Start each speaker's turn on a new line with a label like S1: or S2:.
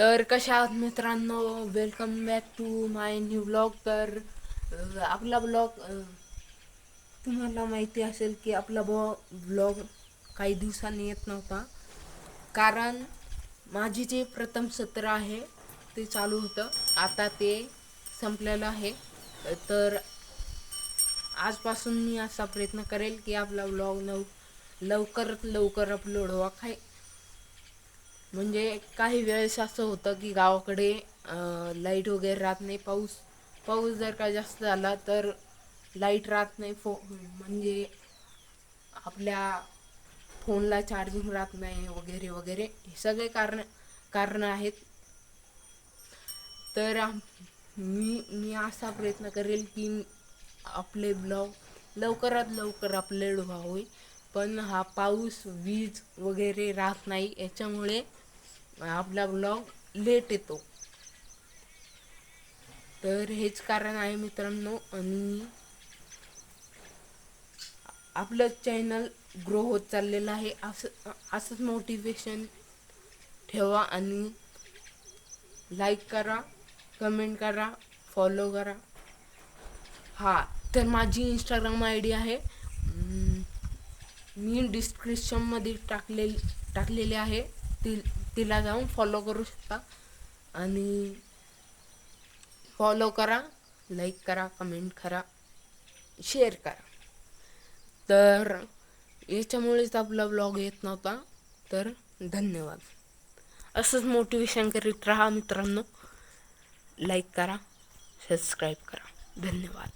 S1: तर कशा आहात मित्रांनो? Welcome back to my new blog तर आपला ब्लॉग तुम्हाला माहिती असेल की आपला बॉ ब्लॉग काही दिवसांनी येत नव्हता. कारण माझी जे प्रथम सत्र आहे ते चालू होतं. आता ते संपलेलं आहे. तर आजपासून मी असा प्रयत्न करेल की आपला ब्लॉग लव लवकरात लवकर अपलोड व्हा काय म्हणजे काही वेळेस असं होतं की गावाकडे लाइट वगैरे राहत नाही. पाऊस पाऊस जर का जास्त झाला तर लाइट राहत नाही. फो म्हणजे आपल्या फोनला चार्जिंग राहत नाही वगैरे वगैरे. हे सगळे कारण कारणं आहेत. तर मी मी असा प्रयत्न करेल की आपले ब्लॉग लवकरात लवकर अपलोड व्हावे. पण हा पाऊस वीज वगैरे राहत नाही. याच्यामुळे आपला ब्लॉग लेट येतो. तर हेच कारण आहे मित्रांनो आणि आपलं चॅनल ग्रो होत चाललेलं आहे. असं असंच मोटिवेशन ठेवा आणि लाईक करा कमेंट करा फॉलो करा. हा तर माझी इंस्टाग्राम आय डी आहे. मी डिस्क्रिप्शनमध्ये टाकले टाकलेले आहे. ती तिला जाऊन फॉलो करू शकता. आणि फॉलो करा लाईक करा कमेंट करा शेअर करा. तर याच्यामुळेच आपला ब्लॉग येत नव्हता. तर धन्यवाद. असंच मोटिवेशन करीत राहा मित्रांनो. लाईक करा सबस्क्राईब करा. धन्यवाद.